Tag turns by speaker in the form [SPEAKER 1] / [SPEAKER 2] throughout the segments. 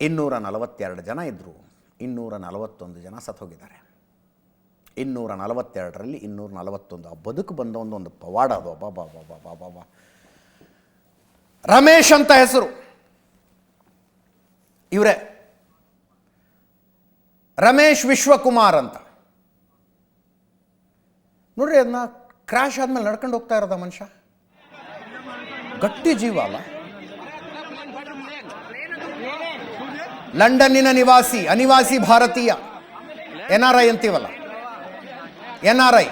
[SPEAKER 1] ಇನ್ನೂರ ನಲವತ್ತೆರಡು ಜನ ಇದ್ದರು ಇನ್ನೂರ ನಲವತ್ತೊಂದು ಜನ ಸತ್ತೋಗಿದ್ದಾರೆ ಇನ್ನೂರ ನಲವತ್ತೆರಡರಲ್ಲಿ ಇನ್ನೂರ ನಲವತ್ತೊಂದು ಆ ಬದುಕು ಬಂದ ಒಂದು ಒಂದು ಪವಾಡ ಅದು. ಬಾ ಬಾ ಬಾಬಾ ಬಾ ರಮೇಶ್ ಅಂತ ಹೆಸರು. ಇವರೇ. ರಮೇಶ್ ವಿಶ್ವಕುಮಾರ್ ಅಂತ. ನೋಡ್ರಿ ಅದನ್ನ ಕ್ರ್ಯಾಶ್ ಆದಮೇಲೆ ನಡ್ಕೊಂಡು ಹೋಗ್ತಾ ಇರೋದ ಮನುಷ್ಯ? ಗಟ್ಟಿ ಜೀವ ಅಲ್ಲ. ಲಂಡನ್ನಿನ ನಿವಾಸಿ, ಅನಿವಾಸಿ ಭಾರತೀಯ. ಎನ್ ಆರ್ ಐ ಅಂತೀವಲ್ಲ? ಎನ್ ಆರ್ ಐ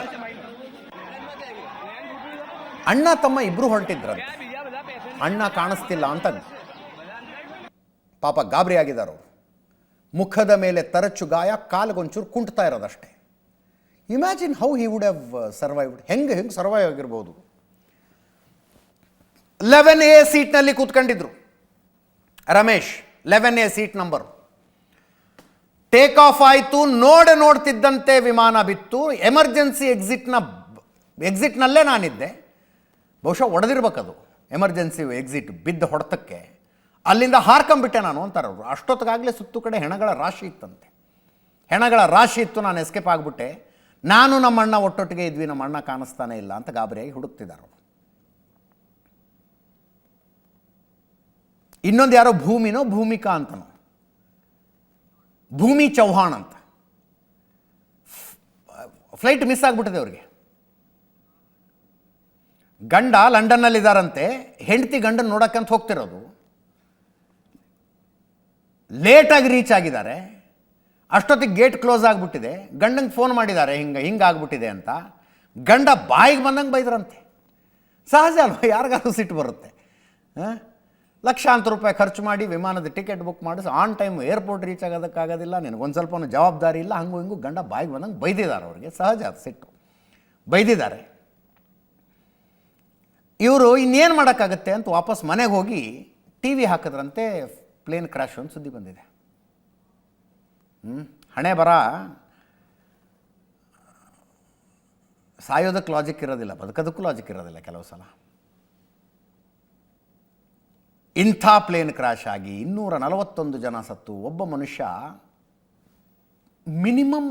[SPEAKER 1] ಅಣ್ಣ, ತಮ್ಮ ಇಬ್ರು ಹೊರಟಿದ್ರಂತೆ ಅಣ್ಣ ಕಾಣಿಸ್ತಿಲ್ಲ ಅಂತ ಪಾಪ ಗಾಬರಿ ಆಗಿದ್ದಾರೆ ಮುಖದ ಮೇಲೆ ತರಚು ಗಾಯ, ಕಾಲಿಗೊಂಚೂರು ಕುಂಟ್ತಾ ಇರೋದಷ್ಟೇ. Imagine how he would have survived ಹೆಂಗೆ ಹೆಂಗೆ ಸರ್ವೈವ್ ಆಗಿರ್ಬೋದು. ಲೆವೆನ್ ಎ ಸೀಟ್ನಲ್ಲಿ ಕೂತ್ಕೊಂಡಿದ್ರು. Ramesh. Eleven A seat number take off ಆಯಿತು, ನೋಡ ನೋಡ್ತಿದ್ದಂತೆ ವಿಮಾನ ಬಿತ್ತು. ಎಮರ್ಜೆನ್ಸಿ ಎಕ್ಸಿಟ್ನ ಎಕ್ಸಿಟ್ನಲ್ಲೇ ನಾನಿದ್ದೆ. ಬಹುಶಃ ಒಡೆದಿರ್ಬೇಕದು. ಎಮರ್ಜೆನ್ಸಿ ಎಕ್ಸಿಟ್ ಬಿದ್ದ ಹೊಡೆತಕ್ಕೆ. ಅಲ್ಲಿಂದ ಹಾರ್ಕೊಂಬಿಟ್ಟೆ ನಾನು ಅಂತಾರೆ ಅವರು. ಅಷ್ಟೊತ್ತಿಗಾಗಲೇ ಸುತ್ತು ಕಡೆ ಹೆಣಗಳ ರಾಶಿ ಇತ್ತಂತೆ. ಹೆಣಗಳ ರಾಶಿ ಇತ್ತು, ನಾನು ಎಸ್ಕೇಪ್ ಆಗಿಬಿಟ್ಟೆ. ನಾನು ನಮ್ಮಣ್ಣ ಒಟ್ಟೊಟ್ಟಿಗೆ ಇದ್ವಿ ನಮ್ಮ ಅಣ್ಣ ಕಾಣಿಸ್ತಾನೆ ಇಲ್ಲ ಅಂತ ಗಾಬರಿಯಾಗಿ ಹುಡುಕ್ತಿದ್ದಾರೆ ಇನ್ನೊಂದು ಯಾರೋ ಭೂಮಿನೋ ಭೂಮಿಕಾ ಅಂತನೋ. ಭೂಮಿ ಚೌಹಾಣ್ ಅಂತ. ಫ್ಲೈಟ್ ಮಿಸ್ ಆಗಿಬಿಟ್ಟಿದೆ ಅವ್ರಿಗೆ. ಗಂಡ ಲಂಡನ್ನಲ್ಲಿದ್ದಾರಂತೆ ಹೆಂಡತಿ ಗಂಡನ ನೋಡಕ್ಕಂತ ಹೋಗ್ತಿರೋದು. ಲೇಟಾಗಿ ರೀಚ್ ಆಗಿದ್ದಾರೆ. ಅಷ್ಟೊತ್ತಿಗೆ ಗೇಟ್ ಕ್ಲೋಸ್ ಆಗಿಬಿಟ್ಟಿದೆ. ಗಂಡಂಗೆ ಫೋನ್ ಮಾಡಿದ್ದಾರೆ, ಹಿಂಗೆ ಹಿಂಗೆ ಆಗ್ಬಿಟ್ಟಿದೆ ಅಂತ. ಗಂಡ ಬಾಯಿಗೆ ಬಂದಂಗೆ ಬೈದ್ರಂತೆ. ಸಹಜ ಅಲ್ವಾ? ಯಾರಿಗಾದ್ರೂ ಸಿಟ್ಟು ಬರುತ್ತೆ. ಆ? ಲಕ್ಷಾಂತರ ರೂಪಾಯಿ ಖರ್ಚು ಮಾಡಿ ವಿಮಾನದ ಟಿಕೆಟ್ ಬುಕ್ ಮಾಡಿಸಿ ಆನ್ ಟೈಮ್ ಏರ್ಪೋರ್ಟ್ ರೀಚ್ ಆಗೋದಕ್ಕಾಗೋದಿಲ್ಲ ಒಂದು ಸ್ವಲ್ಪ ಜವಾಬ್ದಾರಿ ಇಲ್ಲ, ಹಂಗೂ ಹಿಂಗೂ ಗಂಡ ಬಾಯಿಗೆ ಬಂದಂಗೆ ಬೈದಿದ್ದಾರೆ ಅವರಿಗೆ. ಸಹಜ ಅದು ಸಿಟ್ಟು. ಬೈದಿದ್ದಾರೆ. ಇವರು ಇನ್ನೇನು ಮಾಡೋಕ್ಕಾಗತ್ತೆ ಅಂತ ವಾಪಸ್ ಮನೆಗೆ ಹೋಗಿ ಟಿ ವಿ ಹಾಕಿದ್ರಂತೆ ಪ್ಲೇನ್ ಕ್ರ್ಯಾಶ್ ಒಂದು ಸುದ್ದಿ ಬಂದಿದೆ. ಹ್ಞೂ ಹಣೆ ಬರ ಸಾಯೋದಕ್ಕೆ ಲಾಜಿಕ್ ಇರೋದಿಲ್ಲ, ಬದುಕೋದಕ್ಕೂ ಲಾಜಿಕ್ ಇರೋದಿಲ್ಲ ಕೆಲವು ಸಲ. ಇಂಥ ಪ್ಲೇನ್ ಕ್ರಾಶ್ ಆಗಿ ಇನ್ನೂರ ನಲವತ್ತೊಂದು ಜನ ಸತ್ತು. ಒಬ್ಬ ಮನುಷ್ಯ ಮಿನಿಮಮ್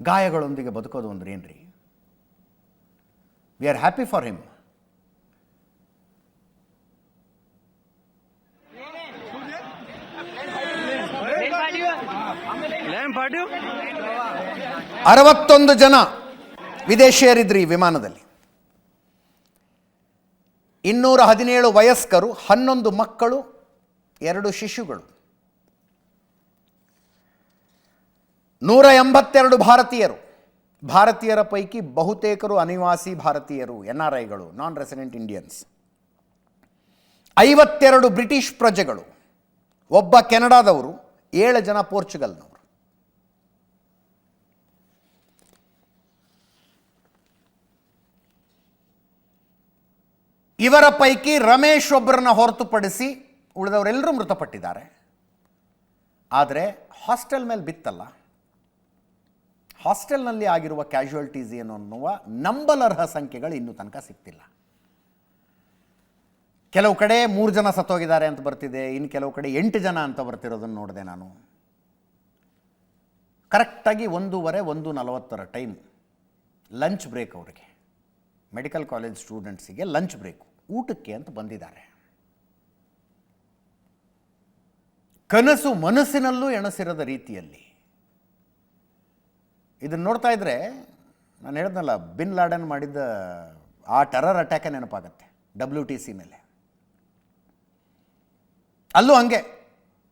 [SPEAKER 1] ಗಾಯಗಳೊಂದಿಗೆ ಬದುಕೋದು ಅಂದ್ರೆ ಏನ್ರಿ? We are happy for him ಅರವತ್ತೊಂದು ಜನ ವಿದೇಶಿಯರಿದ್ರಿ ವಿಮಾನದಲ್ಲಿ. ಇನ್ನೂರ ಹದಿನೇಳು ವಯಸ್ಕರು, ಹನ್ನೊಂದು ಮಕ್ಕಳು, ಎರಡು ಶಿಶುಗಳು. ನೂರ ಎಂಬತ್ತೆರಡು ಭಾರತೀಯರು. ಭಾರತೀಯರ ಪೈಕಿ ಬಹುತೇಕರು ಅನಿವಾಸಿ ಭಾರತೀಯರು ಎನ್ ಆರ್ ಐಗಳು ನಾನ್ ರೆಸಿಡೆಂಟ್ ಇಂಡಿಯನ್ಸ್ ಐವತ್ತೆರಡು ಬ್ರಿಟಿಷ್ ಪ್ರಜೆಗಳು, ಒಬ್ಬ ಕೆನಡಾದವರು, ಏಳು ಜನ ಪೋರ್ಚುಗಲ್ನವರು. ಇವರ ಪೈಕಿ ರಮೇಶ್ ಒಬ್ಬರನ್ನ ಹೊರತುಪಡಿಸಿ ಉಳಿದವರೆಲ್ಲರೂ ಮೃತಪಟ್ಟಿದ್ದಾರೆ. ಆದರೆ ಹಾಸ್ಟೆಲ್ ಮೇಲೆ ಬಿತ್ತಲ್ಲ. ಹಾಸ್ಟೆಲ್ನಲ್ಲಿ ಆಗಿರುವ ಕ್ಯಾಶುಯಾಲಿಟೀಸ್ ಏನು ಅನ್ನುವ ನಂಬಲರ್ಹ ಸಂಖ್ಯೆಗಳು ಇನ್ನೂ ತನಕ ಸಿಗ್ತಿಲ್ಲ. ಕೆಲವು ಕಡೆ ಮೂರು ಜನ ಸತ್ತೋಗಿದ್ದಾರೆ ಅಂತ ಬರ್ತಿದೆ ಇನ್ನು ಕೆಲವು ಕಡೆ ಎಂಟು ಜನ ಅಂತ ಬರ್ತಿರೋದನ್ನು ನೋಡಿದೆ ನಾನು. ಕರೆಕ್ಟಾಗಿ ಒಂದೂವರೆ, ಒಂದು ನಲವತ್ತರ ಟೈಮ್ ಲಂಚ್ ಬ್ರೇಕ್ ಅವರಿಗೆ. ಮೆಡಿಕಲ್ ಕಾಲೇಜ್ ಸ್ಟೂಡೆಂಟ್ಸಿಗೆ ಲಂಚ್ ಬ್ರೇಕು. ಊಟಕ್ಕೆ ಅಂತ ಬಂದಿದ್ದಾರೆ. ಕನಸು ಮನಸ್ಸಿನಲ್ಲೂ ಎಣಸಿರದ ರೀತಿಯಲ್ಲಿ. ಇದನ್ನು ನೋಡ್ತಾ ಇದ್ರೆ ನಾನು ಹೇಳ್ದನಲ್ಲ, ಬಿನ್ ಲಾಡನ್ ಮಾಡಿದ್ದ ಆ ಟೆರರ್ ಅಟ್ಯಾಕೆ ನೆನಪಾಗತ್ತೆ ಡಬ್ಲ್ಯೂ ಟಿ ಸಿ ಮೇಲೆ. ಅಲ್ಲೂ ಹಂಗೆ,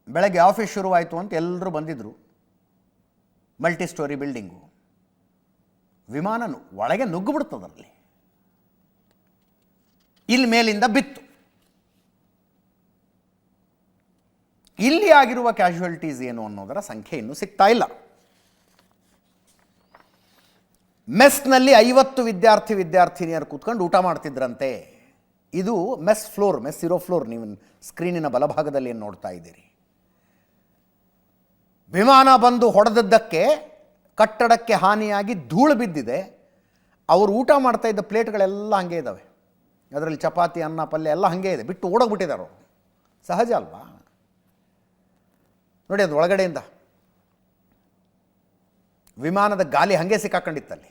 [SPEAKER 1] ಬೆಳಗ್ಗೆ ಆಫೀಸ್ ಶುರುವಾಯಿತು ಅಂತ ಎಲ್ಲರೂ ಬಂದಿದ್ರು ಮಲ್ಟಿ ಸ್ಟೋರಿ ಬಿಲ್ಡಿಂಗು ವಿಮಾನ ಒಳಗೆ ನುಗ್ಗಿಬಿಡ್ತದರಲ್ಲಿ ಇಲ್ಲಿ ಮೇಲಿಂದ ಬಿತ್ತು. ಇಲ್ಲಿ ಆಗಿರುವ ಕ್ಯಾಶುಯಲ್ಟೀಸ್ ಏನು ಅನ್ನೋದರ ಸಂಖ್ಯೆ ಇನ್ನೂ ಸಿಗ್ತಾ ಇಲ್ಲ. ಮೆಸ್ನಲ್ಲಿ ಐವತ್ತು ವಿದ್ಯಾರ್ಥಿ ವಿದ್ಯಾರ್ಥಿನಿಯರು ಕೂತ್ಕೊಂಡು ಊಟ ಮಾಡ್ತಿದ್ರಂತೆ. ಇದು ಮೆಸ್ ಫ್ಲೋರ್, ಮೆಸ್ ಇರೋ ಫ್ಲೋರ್, ನೀವು ಸ್ಕ್ರೀನಿನ ಬಲಭಾಗದಲ್ಲಿ ಏನು ನೋಡ್ತಾ ಇದ್ದೀರಿ? ವಿಮಾನ ಬಂದು ಹೊಡೆದದ್ದಕ್ಕೆ, ಕಟ್ಟಡಕ್ಕೆ ಹಾನಿಯಾಗಿ ಧೂಳು ಬಿದ್ದಿದೆ. ಅವರು ಊಟ ಮಾಡ್ತಾ ಇದ್ದ ಪ್ಲೇಟ್ಗಳೆಲ್ಲ ಹಂಗೆ ಇದ್ದಾವೆ ಅದರಲ್ಲಿ ಚಪಾತಿ, ಅನ್ನ, ಪಲ್ಯ ಎಲ್ಲ ಹಾಗೆ ಇದೆ. ಬಿಟ್ಟು ಓಡೋಗ್ಬಿಟ್ಟಿದ್ದಾರೆ ಅವರು. ಸಹಜ ಅಲ್ವಾ? ನೋಡಿ ಅದು ಒಳಗಡೆಯಿಂದ. ವಿಮಾನದ ಗಾಲಿ ಹಾಗೆ ಸಿಕ್ಕಾಕೊಂಡಿತ್ತಲ್ಲಿ.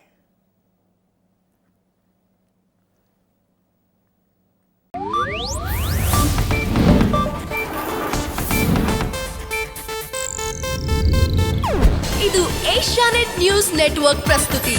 [SPEAKER 2] ಇದು ಏಷ್ಯಾನೆಟ್ ನ್ಯೂಸ್ ನೆಟ್ವರ್ಕ್ ಪ್ರಸ್ತುತಿ.